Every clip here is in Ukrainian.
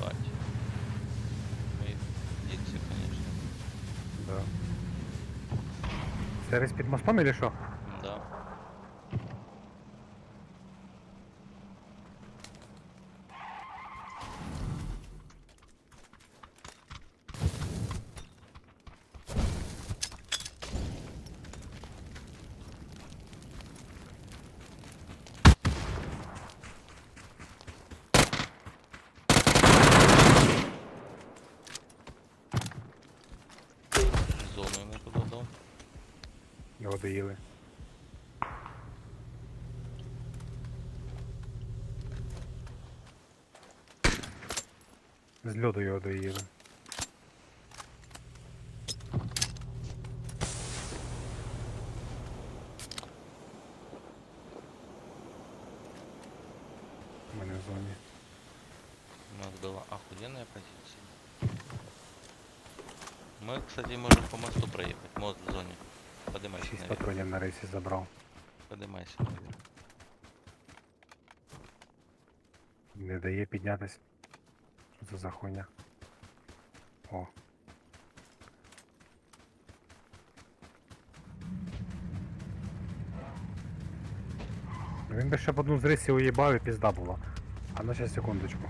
дать. Діться, конечно. Да. Сервис рейс мостом или що? Його доїли. З льоду його доїли. У мене в зоні. У нас была охуенная позиция. Мы, кстати, можем по мосту проехать. Мост в зоне. Поднимайся Шість наверх. на рейсі забрав. Поднимайся наверх. Не дає піднятись. Що це за хуйня? О. Він би ще б одну з рейсів уїбав і пізда була. А ну ще секундочку.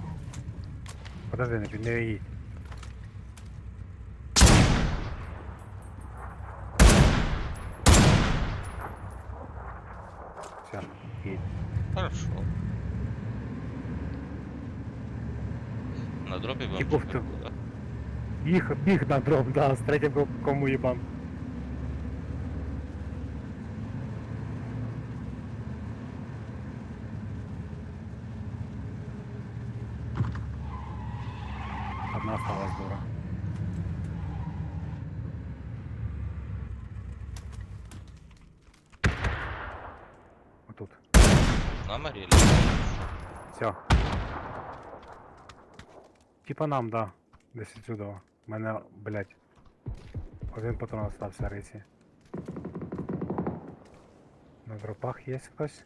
Подожди, не, під- не їдь. Все, їдь. Хорошо. На дропе вам. Біг, біг на дроп, да, з третім ко- кому їбам. На морели. Все. Типа нам, да. Десь отсюда. У мене, блядь. Один патрон остався рейсі. На дропах є хтось?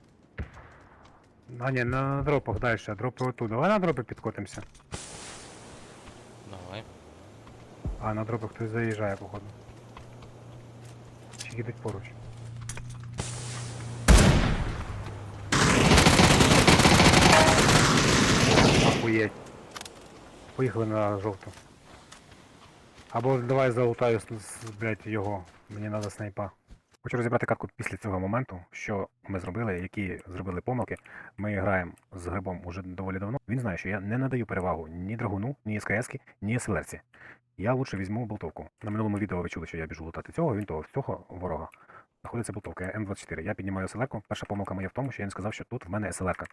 А ні, на, на дропах далі, дропи отут. Давай на дропи підкотимося. Давай. А, на дропи хтось заїжджає, походу. Чи їдуть поруч. Охуєть. Поїхали на жовту. Або давай залутаю, блядь, його. Мені треба снайпа. Хочу розібрати катку після цього моменту, що ми зробили, які зробили помилки. Ми граємо з грибом уже доволі давно. Він знає, що я не надаю перевагу ні драгуну, ні СКС, ні СЛРці. Я лучше візьму болтовку. На минулому відео ви чули, що я біжу лутати цього, він того, цього ворога. Знаходиться болтовка М24. Я піднімаю СЛРку. Перша помилка моя в тому, що я не сказав, що тут в мене СЛРка.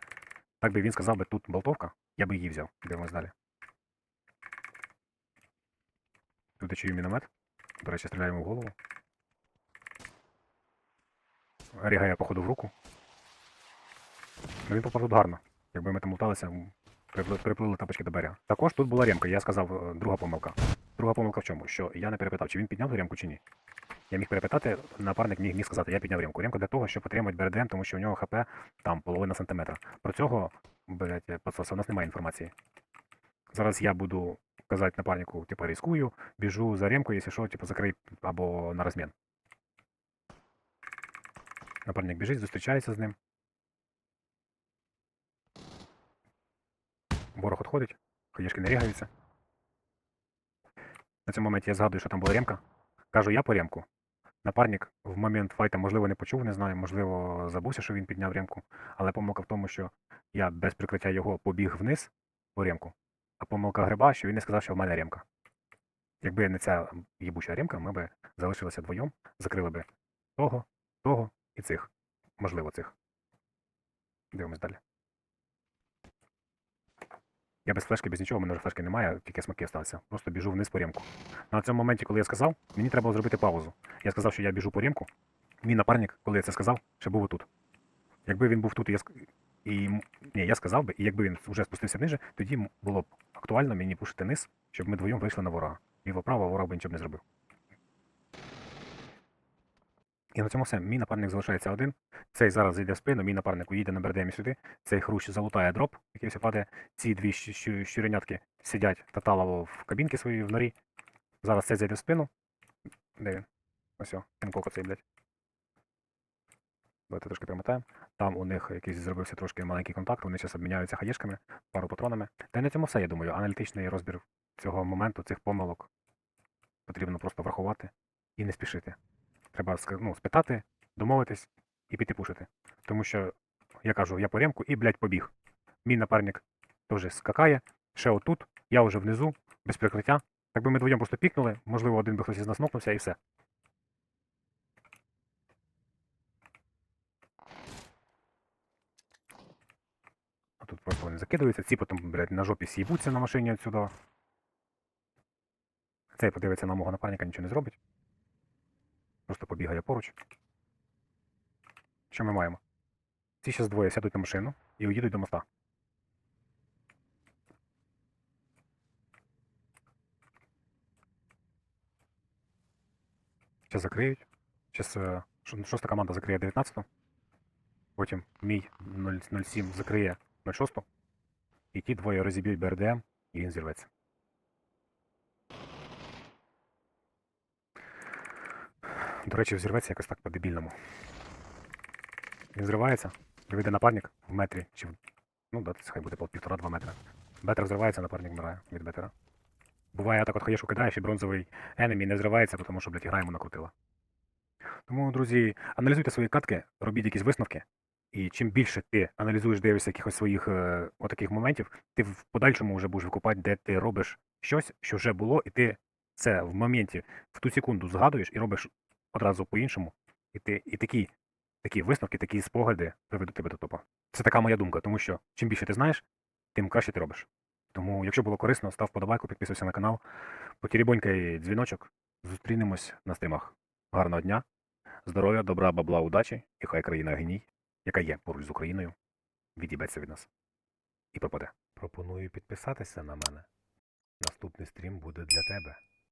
Так би він сказав би тут болтовка, я би її взяв. Дивимось далі. Тут я чую міномет. До речі, стріляємо в голову. Рігає, походу, в руку. Ну він попав тут гарно. Якби ми там луталися, приплили тапочки до берега. Також тут була ремка, я сказав, е, друга помилка. Друга помилка в чому? Що я не перепитав, чи він підняв ремку, чи ні. Я міг перепитати, напарник міг, міг сказати, я підняв ремку. Ремка для того, щоб отримати БРДМ, тому що у нього ХП там половина сантиметра. Про цього, блядь, пацаса, у нас немає інформації. Зараз я буду казати напарнику, типу, рискую, біжу за ремкою, якщо що, типу, закрий або на розмін. Напарник біжить, зустрічається з ним. Ворог відходить, ходішки не рігаються. На цьому моменті я згадую, що там була ремка. Кажу, я по ремку. Напарник в момент файта, можливо, не почув, не знаю, можливо, забувся, що він підняв ремку. Але помилка в тому, що я без прикриття його побіг вниз по ремку. А помилка гриба, що він не сказав, що в мене ремка. Якби не ця їбуча ремка, ми б залишилися вдвоєм, закрили би того, того і цих. Можливо, цих. Дивимось далі. Я без флешки, без нічого, у мене вже флешки немає, тільки смаки залишилися. Просто біжу вниз по ремку. На цьому моменті, коли я сказав, мені треба було зробити паузу. Я сказав, що я біжу по ремку. Мій напарник, коли я це сказав, ще був отут. Якби він був тут, я і ні, я сказав би, і якби він вже спустився ниже, тоді було б актуально мені пушити низ, щоб ми двоєм вийшли на ворога. Ліво-право, ворог би нічого не зробив. І на цьому все. Мій напарник залишається один. Цей зараз зайде в спину, мій напарник уїде на бердемі сюди. Цей хрущ залутає дроп, який все падає. Ці дві щуренятки сидять таталово в кабінці своїй в норі. Зараз цей зайде в спину. Де він? Ось о, Тимко цей, блядь. Давайте трошки перемотаємо. Там у них якийсь зробився трошки маленький контакт, вони зараз обміняються хаєшками, пару патронами. Та й на цьому все, я думаю. Аналітичний розбір цього моменту, цих помилок потрібно просто врахувати і не спішити. Треба ну, спитати, домовитись і піти пушити. Тому що я кажу, я по ремку і, блядь, побіг. Мій напарник теж скакає, ще отут, я вже внизу, без прикриття. Так ми двоєм просто пікнули, можливо, один би хтось із нас нокнувся і все. А тут просто вони закидуються, ці потім, блядь, на жопі с'їбуться на машині отсюда. Цей подивиться на мого напарника, нічого не зробить. Просто побігає поруч. Що ми маємо? Ці зараз двоє сядуть на машину і уїдуть до моста. Зараз закриють. Зараз шоста команда закриє 19-ту. Потім мій 0- 07 закриє 06-ту. І ті двоє розіб'ють БРДМ, і він зірветься. До речі, взірветься якось так по-дебільному. Він зривається, вийде напарник в метрі, чи ну, да, хай буде півтора-два метри. Бетер взривається, напарник вмирає від бетера. Буває, так от хаєшку кидаєш, і бронзовий енемі не взривається, тому що, блядь, гра йому накрутила. Тому, друзі, аналізуйте свої катки, робіть якісь висновки. І чим більше ти аналізуєш, дивишся якихось своїх е, отаких моментів, ти в подальшому вже будеш викупати, де ти робиш щось, що вже було, і ти це в моменті, в ту секунду згадуєш і робиш одразу по-іншому. І ти і такі, такі висновки, такі спогади приведуть тебе до топа. Це така моя думка, тому що чим більше ти знаєш, тим краще ти робиш. Тому, якщо було корисно, став подобайку, підписуйся на канал, потірібонькай дзвіночок. Зустрінемось на стрімах. Гарного дня, здоров'я, добра, бабла, удачі, і хай країна гній, яка є поруч з Україною, відібеться від нас і пропаде. Пропоную підписатися на мене. Наступний стрім буде для тебе.